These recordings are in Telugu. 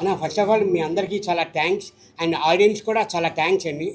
అన్న ఫస్ట్ ఆఫ్ ఆల్ మీ అందరికీ చాలా థ్యాంక్స్ అండ్ ఆడియన్స్ కూడా చాలా థ్యాంక్స్ అండి.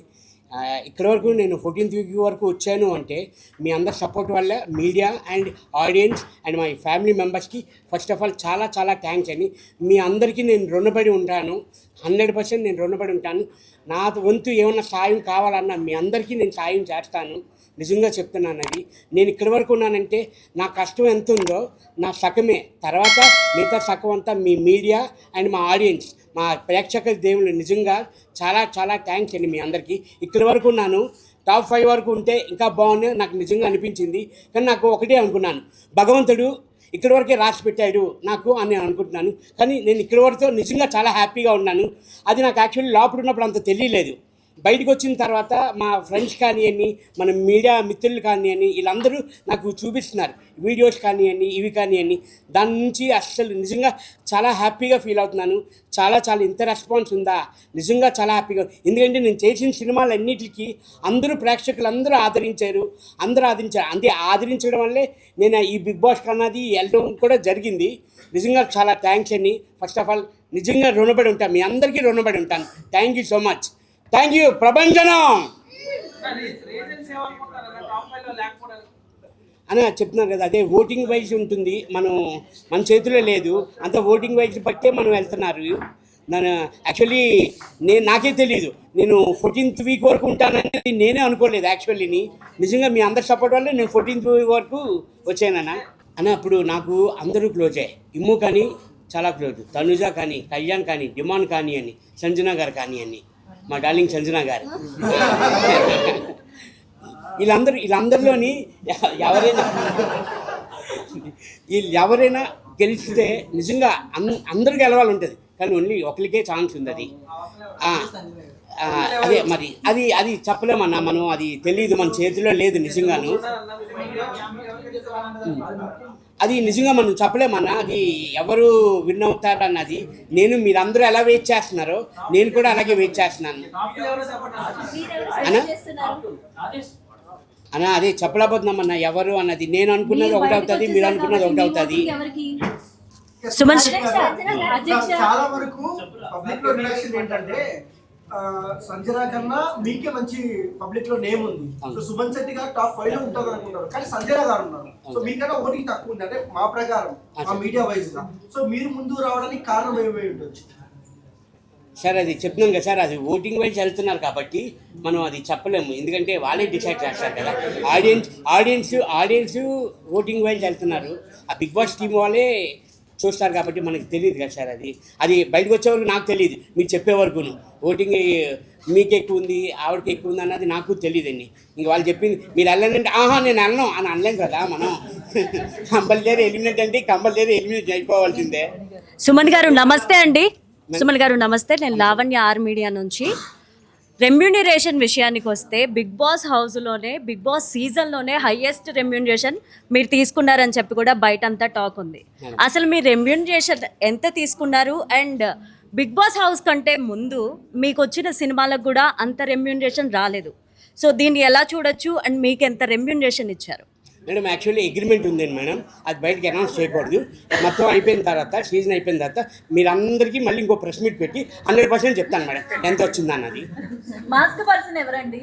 ఇక్కడ ఇక్కడి వరకు నేను ఫోర్టీన్త్ వీక్ వరకు వచ్చాను అంటే మీ అందరి సపోర్ట్ వల్ల media and audience and my family మెంబర్స్కి ఫస్ట్ ఆఫ్ ఆల్ చాలా చాలా థ్యాంక్స్ అండి. మీ అందరికీ నేను రుణపడి ఉంటాను. హండ్రెడ్ పర్సెంట్ నేను రుణపడి ఉంటాను. నా వంతు ఏమన్నా సాయం కావాలన్నా మీ అందరికీ నేను సాయం చేస్తాను. నిజంగా చెప్తున్నాను అది. నేను ఇక్కడి వరకు ఉన్నానంటే నా కష్టం ఎంత ఉందో నా సగమే. తర్వాత మిగతా సగం అంతా మీ మీడియా అండ్ మా ఆడియన్స్ మా ప్రేక్షక దేవుళ్ళు నిజంగా చాలా చాలా థ్యాంక్స్ అండి మీ అందరికీ. ఇక్కడి వరకు ఉన్నాను. టాప్ ఫైవ్ వరకు ఉంటే ఇంకా బాగుంది నాకు నిజంగా అనిపించింది. కానీ నాకు ఒకటే అనుకున్నాను. భగవంతుడు ఇక్కడి వరకే రాసి పెట్టాడు నాకు అని నేను అనుకుంటున్నాను. కానీ నేను ఇక్కడి వరకు నిజంగా చాలా హ్యాపీగా ఉన్నాను. అది నాకు యాక్చువల్లీ లోపల ఉన్నప్పుడు అంత తెలియలేదు. బయటకు వచ్చిన తర్వాత మా ఫ్రెండ్స్ కానివ్వండి మన మీడియా మిత్రులు కానివ్వండి వీళ్ళందరూ నాకు చూపిస్తున్నారు. వీడియోస్ కానివ్వండి ఇవి కానివ్వండి దాని నుంచి అస్సలు నిజంగా చాలా హ్యాపీగా ఫీల్ అవుతున్నాను. చాలా చాలా ఇంత రెస్పాన్స్ ఉందా? నిజంగా చాలా హ్యాపీగా ఎందుకంటే నేను చేసిన సినిమాలన్నిటికీ అందరూ ప్రేక్షకులు అందరూ ఆదరించారు. అందరూ ఆదరించారు. అంతే ఆదరించడం వల్లే నేను ఈ బిగ్ బాస్ కన్నది వెళ్ళడం కూడా జరిగింది. నిజంగా చాలా థ్యాంక్స్ అండి. ఫస్ట్ ఆఫ్ ఆల్ నిజంగా రుణపడి ఉంటాను మీ అందరికీ రుణపడి ఉంటాను. Thank you so much thank you ప్రభంజనం. రీజన్స్ అని చెప్తున్నారు కదా అదే ఓటింగ్ వైజ్ ఉంటుంది మనం మన చేతిలో లేదు అంత ఓటింగ్ వైజ్ బట్టే మనం వెళ్తున్నారు. నన్ను యాక్చువల్లీ నేను నాకే తెలియదు నేను ఫోర్టీన్త్ వీక్ వరకు ఉంటాననేది నేనే అనుకోలేదు యాక్చువల్లీని నిజంగా మీ అందరి సపోర్ట్ వల్ల నేను ఫోర్టీన్త్ వీక్ వరకు వచ్చానన్నా అని అప్పుడు నాకు అందరూ క్లోజే. ఇమ్ము కానీ చాలా క్లోజ్. తనుజ కానీ కళ్యాణ్ కానీ డిమాన్ కానీ అని సంజన గారు కానీ అని. మా డార్లింగ్ సంజన గారు. వీళ్ళందరూ వీళ్ళందరిలోని ఎవరైనా వీళ్ళు ఎవరైనా గెలిస్తే నిజంగా అందరూ గెలవాలి ఉంటుంది కానీ ఓన్లీ ఒకరికే ఛాన్స్ ఉంది అది అదే మరి అది అది చెప్పలేమన్నా మనం అది తెలియదు మన చేతిలో లేదు నిజంగాను. అది నిజంగా మనం చెప్పలేమన్నా అది ఎవరు విన్ అవుతారు అన్నది నేను మీరందరూ ఎలా వెయిట్ చేస్తున్నారో నేను కూడా అలాగే వెయిట్ చేస్తున్నాను. అన్నా అన్నా అదే చెప్పలేకపోతున్నామన్నా ఎవరు అన్నది. నేను అనుకున్నది ఒకటి అవుతుంది మీరు అనుకున్నది ఒకటి అవుతుంది. సుమన్ చాలా వరకు పబ్లిక్లో ఏంటంటే సంజన కన్నా మీకే మంచి పబ్లిక్లో నేమ్ ఉంది. సో సుమన్ శెట్టి గారు టాప్ ఫైవ్లో ఉంటారు అనుకుంటారు. కానీ సంజన గారు ఉన్నారు. సో మీకన్నా ఓటింగ్ తక్కువ ఉంది. అంటే మా ప్రకారం మా మీడియా వైజ్గా. సో మీరు ముందు రావడానికి కారణం ఏమై ఉండొచ్చు? సార్ అది చెప్తున్నాం కదా సార్ అది ఓటింగ్ వైజ్ వెళ్తున్నారు కాబట్టి మనం అది చెప్పలేము. ఎందుకంటే వాళ్ళే డిసైడ్ చేస్తారు కదా. Audience audience audience voting wise వెళ్తున్నారు. ఆ బిగ్ బాస్ టీం వాళ్ళే చూస్తారు కాబట్టి మనకి తెలియదు కదా సార్ అది. అది బయటకు వచ్చే వరకు నాకు తెలియదు. మీరు చెప్పే వరకును. ఓటింగ్ మీకు ఎక్కువ ఉంది ఆవిడకి ఎక్కువ ఉంది అన్నది నాకు తెలియదండి. ఇంక వాళ్ళు చెప్పింది మీరు వెళ్ళండి ఆహా నేను వెళ్ళను అని అనలేం కదా మనం. కంపల్సరీ ఎలిమినేట్ అంటే కంపల్సరీ ఎలిమినేట్ అయిపోవాల్సిందే. సుమన్ గారు నమస్తే అండి. సుమన్ గారు నమస్తే. నేను లావణ్య ఆర్ మీడియా నుంచి. రెమ్యూనరేషన్ విషయానికి వస్తే బిగ్ బాస్ హౌస్లోనే బిగ్ బాస్ సీజన్లోనే హైయెస్ట్ రెమ్యూనరేషన్ మీరు తీసుకున్నారని చెప్పి కూడా బయట అంతా టాక్ ఉంది. అసలు మీ రెమ్యూనరేషన్ ఎంత తీసుకున్నారు? అండ్ బిగ్ బాస్ హౌస్ కంటే ముందు మీకు వచ్చిన సినిమాలకు కూడా అంత రెమ్యూనరేషన్ రాలేదు. సో దీన్ని ఎలా చూడొచ్చు? అండ్ మీకు ఎంత రెమ్యూనరేషన్ ఇచ్చారు? మేడం యాక్చువల్లీ అగ్రిమెంట్ ఉందండి మేడం అది బయటకి అనౌన్స్ చేయకూడదు. మొత్తం అయిపోయిన తర్వాత సీజన్ అయిపోయిన తర్వాత మీరందరికీ మళ్ళీ ఇంకో ప్రెస్ మీట్ పెట్టి హండ్రెడ్ పర్సెంట్ చెప్తాను మేడం ఎంత వచ్చిందన్నది మాస్క్ పర్సన్ ఎవరండి?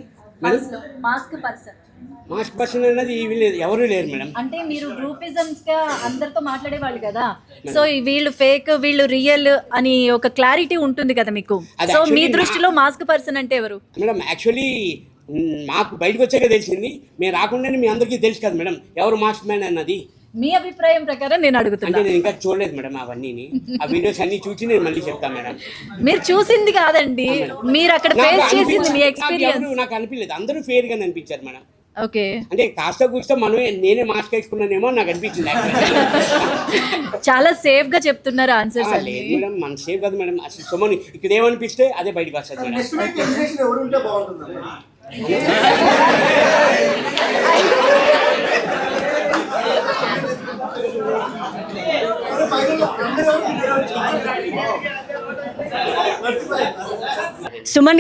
మాస్క్ పర్సన్ మాస్క్ పర్సన్ లేదు ఎవరు లేరు మేడం అంటే మీరు గ్రూపిజమ్స్గా అందరితో మాట్లాడేవాళ్ళు కదా. సో వీళ్ళు ఫేక్ వీళ్ళు రియల్ అని ఒక క్లారిటీ ఉంటుంది కదా మీకు. సో మీ దృష్టిలో మాస్క్ పర్సన్ అంటే ఎవరు? మేడం యాక్చువల్లీ మాకు బయటకు వచ్చాక తెలిసింది. మేము రాకుండానే మీ అందరికీ తెలుసు కదా మేడం. ఎవరు మాస్క్ మ్యాన్ అన్నది? మీ అభిప్రాయం ప్రకారం నేను అంటే అడుగుతున్నా నేను ఇంకా చూడలేదు మేడం అవన్నీ ఆ వీడియోస్ అన్ని చూసి నేను మళ్ళీ చెప్తాను మేడం. మీరు చూసింది కాదండి. మీరు అక్కడ నాకు ఫేస్ చేసింది మీ ఎక్స్పీరియన్స్ నాకు అనిపించలేదు. అందరూ ఫెయిర్గా అనిపించారు మేడం. ఓకే. అంటే కాస్త కూస్త మనమే నేనే మాస్క్ వేసుకున్నానేమో నాకు అనిపించింది. చాలా సేఫ్గా చెప్తున్నారు ఆన్సర్స్ లేదు మేడం మన సేఫ్ కదా మేడం. అసలు సుమన్ ఇక్కడ ఏమనిపిస్తే అదే బయటకు వస్తుంది madam. Suman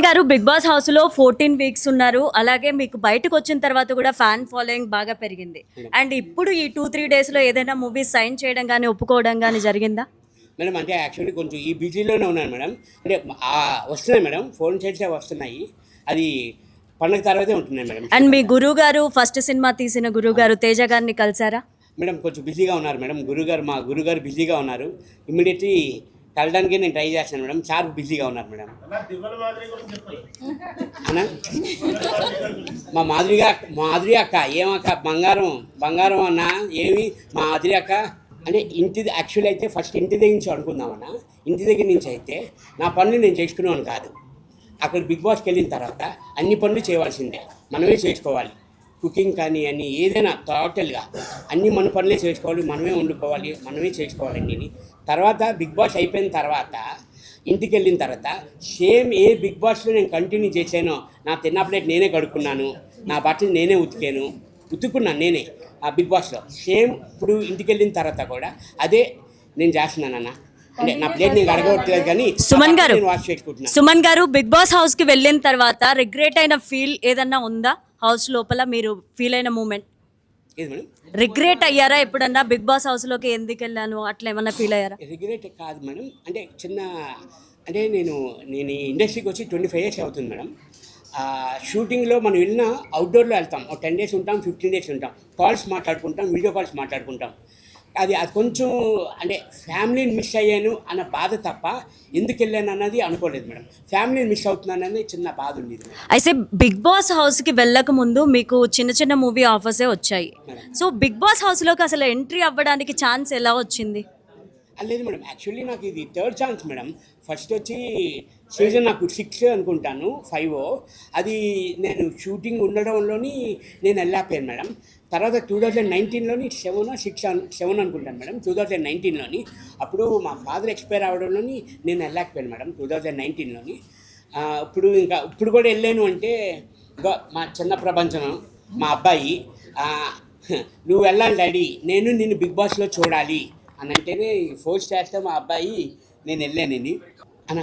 garu Bigg Boss హౌస్లో ఫోర్టీన్ వీక్స్ ఉన్నారు. అలాగే మీకు బయటకు వచ్చిన తర్వాత కూడా ఫ్యాన్ ఫాలోయింగ్ బాగా పెరిగింది. అండ్ ఇప్పుడు ఈ టూ త్రీ డేస్లో ఏదైనా మూవీ సైన్ చేయడం కానీ ఒప్పుకోవడం కానీ జరిగిందా? మేడం అంటే యాక్చువల్లీ కొంచెం ఈ బిజీలోనే ఉన్నాను మేడం. అంటే వస్తున్నాయి మేడం. ఫోన్ చేస్తే వస్తున్నాయి. అది పండగ తర్వాతే ఉంటున్నాయి మేడం. అండ్ మీ గురువు గారు ఫస్ట్ సినిమా తీసిన గురువు గారు తేజ గారిని కలిసారా? మేడం కొంచెం బిజీగా ఉన్నారు మేడం. గురుగారు మా గురుగారు బిజీగా ఉన్నారు. ఇమ్మీడియట్లీ కలడానికి నేను ట్రై చేస్తాను మేడం. సార్ బిజీగా ఉన్నారు మేడం. అన్నా మా మాధురిగా మాధురి అక్క ఏమక్క బంగారం బంగారం అన్న ఏమి? మా మాధురి అక్క. అంటే ఇంటి యాక్చువల్ అయితే ఫస్ట్ ఇంటి దగ్గర నుంచి అనుకుందామన్నా ఇంటి దగ్గర నుంచి అయితే నా పనులు నేను చేసుకునేవాను కాదు. అక్కడ బిగ్ బాస్కి వెళ్ళిన తర్వాత అన్ని పనులు చేయవలసిందే. మనమే చేసుకోవాలి కుకింగ్ కానీ అని ఏదైనా టోటల్గా అన్ని మన పనులే చేసుకోవాలి మనమే వండుకోవాలి. మనమే చేసుకోవాలి అన్నీ తర్వాత బిగ్ బాస్ అయిపోయిన తర్వాత ఇంటికి వెళ్ళిన తర్వాత సేమ్ ఏ బిగ్ బాస్లో నేను కంటిన్యూ చేశానో నా తిన్న ప్లేట్ నేనే కడుక్కున్నాను. నా బట్టలు నేనే ఉతికాను. ఉతుక్కున్నాను నేనే ఆ బిగ్ బాస్లో. సేమ్ ఇప్పుడు ఇంటికి వెళ్ళిన తర్వాత కూడా అదే నేను చేస్తున్నానన్న. అంటే నా ప్లేట్ నేను అడగవట్లేదు కానీ నా సుమన్ గారు సుమన్ గారు బిగ్ బాస్ హౌస్కి వెళ్ళిన తర్వాత రిగ్రెట్ అయిన ఫీల్ ఏదన్నా ఉందా? హౌస్ లోపల మీరు ఫీల్ అయిన మూమెంట్ రిగ్రెట్ అయ్యారా ఎప్పుడన్నా? బిగ్ బాస్ హౌస్లోకి ఎందుకు వెళ్ళాను? అట్లా ఏమన్నా ఫీల్ అయ్యారా? రిగ్రెట్ కాదు మేడం. అంటే చిన్న అంటే నేను నేను ఈ ఇండస్ట్రీకి వచ్చి ట్వంటీ ఫైవ్ ఇయర్స్ అవుతుంది మేడం. షూటింగ్లో మనం వెళ్ళిన అవుట్డోర్లో వెళ్తాం. ఒక టెన్ డేస్ ఉంటాం ఫిఫ్టీన్ డేస్ ఉంటాం. కాల్స్ మాట్లాడుకుంటాం వీడియో కాల్స్ మాట్లాడుకుంటాం. అది అది కొంచెం అంటే ఫ్యామిలీని మిస్ అయ్యాను అన్న బాధ తప్ప ఎందుకు వెళ్ళాను అన్నది అనుకోలేదు మేడం. ఫ్యామిలీని మిస్ అవుతున్నాను అనేది చిన్న బాధ ఉండేది అయితే బిగ్ బాస్ హౌస్కి వెళ్ళక ముందు మీకు చిన్న చిన్న మూవీ ఆఫర్సే వచ్చాయి. సో బిగ్ బాస్ హౌస్లోకి అసలు ఎంట్రీ అవ్వడానికి ఛాన్స్ ఎలా వచ్చింది? లేదు మేడం. యాక్చువల్లీ నాకు ఇది థర్డ్ ఛాన్స్ మేడం. ఫస్ట్ వచ్చి సీజన్ నాకు సిక్స్ అనుకుంటాను ఫైవ్ అది నేను షూటింగ్ ఉండడంలోని నేను వెళ్ళాపోయాను మేడం. తర్వాత టూ థౌజండ్ నైన్టీన్లోని సెవెన్ సిక్స్ సెవెన్ అనుకుంటాను మేడం టూ థౌజండ్ నైన్టీన్లోని అప్పుడు మా ఫాదర్ ఎక్స్పైర్ అవ్వడంలోని నేను వెళ్ళలేకపోయాను మేడం టూ థౌజండ్ నైన్టీన్లోని ఇప్పుడు ఇంకా ఇప్పుడు కూడా వెళ్ళాను అంటే ఇగో మా చిన్న ప్రపంచం మా అబ్బాయి నువ్వు వెళ్ళాలి డాడీ నేను నిన్ను బిగ్ బాస్లో చూడాలి. అని అంటేనే ఫోర్స్ చేస్తే మా అబ్బాయి నేను అన్న.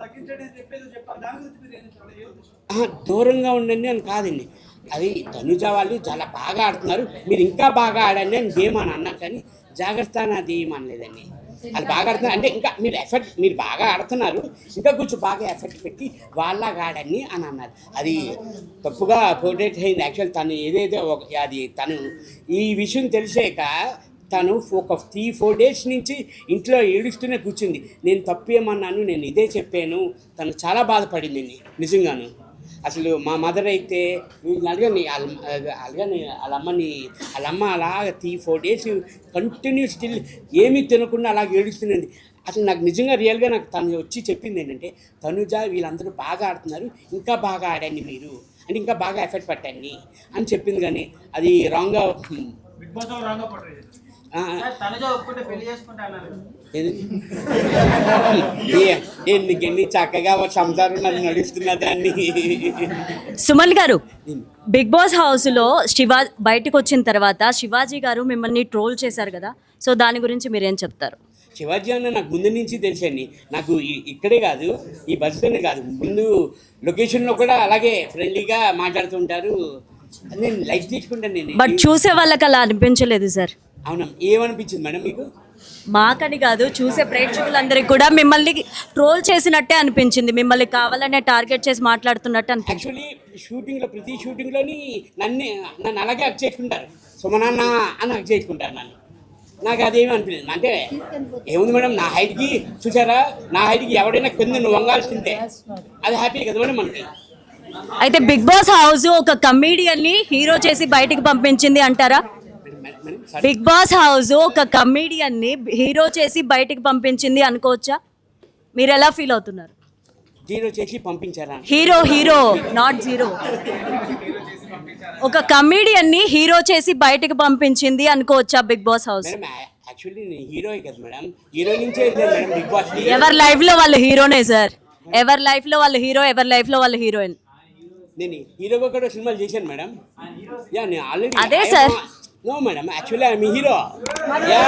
తగ్గించండి అని దూరంగా ఉండండి అని కాదండి. అది తనుజ వాళ్ళు చాలా బాగా ఆడుతున్నారు. మీరు ఇంకా బాగా ఆడండి అని గేమ్ అని అన్నా కానీ జాగ్రత్త అని అది ఏమనలేదండి అది బాగా ఆడుతున్నారు. అంటే ఇంకా మీరు ఎఫెక్ట్ మీరు బాగా ఆడుతున్నారు. ఇంకా కొంచెం బాగా ఎఫెక్ట్ పెట్టి వాళ్ళ ఆడండి అని అన్నారు. అది తప్పుగా పోర్ట్రేట్ అయింది. యాక్చువల్ తను ఏదైతే ఒక అది తను ఈ విషయం తెలిసాక తను ఒక త్రీ ఫోర్ డేస్ నుంచి ఇంట్లో ఏడుస్తూనే కూర్చుంది. నేను తప్పు ఏమన్నాను? నేను ఇదే చెప్పాను. తను చాలా బాధపడింది నిజంగాను. అసలు మా మదర్ అయితే వీళ్ళని అడగని అడగని వాళ్ళ అమ్మని వాళ్ళ అమ్మ అలా three four days continue still ఏమీ తినకుండా అలా ఏడుస్తున్నది అసలు నాకు నిజంగా రియల్గా నాకు తను వచ్చి చెప్పింది ఏంటంటే తనుజ వీళ్ళందరూ బాగా ఆడుతున్నారు ఇంకా బాగా ఆడండి మీరు అంటే ఇంకా బాగా ఎఫెక్ట్ పెట్టండి అని చెప్పింది కానీ అది రాంగ్గా తనుజ ఒప్పుకుంటే పెళ్ళి చేసుకుంటా ఎందుకండి చక్కగా సంసారం నన్ను నడుస్తున్న దాన్ని సుమన్ గారు బిగ్ బాస్ హౌస్లో శివా బయటకు వచ్చిన తర్వాత శివాజీ గారు మిమ్మల్ని ట్రోల్ చేశారు కదా సో దాని గురించి మీరేం చెప్తారు? శివాజీ అన్న నాకు ముందు నుంచి తెలుసండి నాకు ఇక్కడే కాదు ఈ బస్సులోనే కాదు. ముందు లొకేషన్లో కూడా అలాగే ఫ్రెండ్లీగా మాట్లాడుతుంటారు నేను లైక్ తీసుకుంటాను నేను. బట్ చూసే వాళ్ళకి అలా అనిపించలేదు సార్. అవునా? ఏమనిపించింది మేడం మీకు? మాకని కాదు చూసే ప్రేక్షకులందరికీ కూడా మిమ్మల్ని ట్రోల్ చేసినట్టే అనిపించింది. మిమ్మల్ని కావాలనే టార్గెట్ చేసి మాట్లాడుతున్నట్టు అనిపించింది. యాక్చువల్లీ షూటింగ్లో ప్రతి షూటింగ్లోని నన్నే నన్ను అలాగే అక్ చేసుకుంటారు. సుమనాన్న అని అక్ చేసుకుంటారు నన్ను. నాకు అదేమి అనిపించలేదు అంటే ఏముంది మేడం నా హైట్కి చూసారా? నా హైట్కి ఎవడైనా కింద నువ్వు వంగాల్సిందే. అది హ్యాపీ కదా మేడం మనకి. అయితే బిగ్ బాస్ హౌస్ ఒక కమీడియన్ని హీరో చేసి బయటికి పంపించింది అంటారా. బిగ్ బాస్ హౌస్ ఒక కమీడియన్ని హీరో చేసి బయటికి పంపించింది అనుకోవచ్చా? మీరు ఎలా ఫీల్ అవుతున్నారు? జీరో చేసి పంపించారా? హీరో హీరో నాట్ జీరో ఒక కమీడియన్ని హీరో చేసి బయటికి పంపించింది అనుకోవచ్చా Bigg Boss house? Madam actually నేను హీరోయే కదా మేడం హీరో నుంచే వెళ్ళాను మేడం బిగ్ బాస్ ఎవరి లైఫ్లో వాళ్ళు హీరోనే సార్? ఎవరి లైఫ్లో వాళ్ళు హీరో ఎవరి లైఫ్లో వాళ్ళు హీరోయిన్? నేను హీరోగా కూడా సినిమాలు చేశాను మేడం యా నేను ఆల్రెడీ అదే sir. No madam actually I'm hero yeah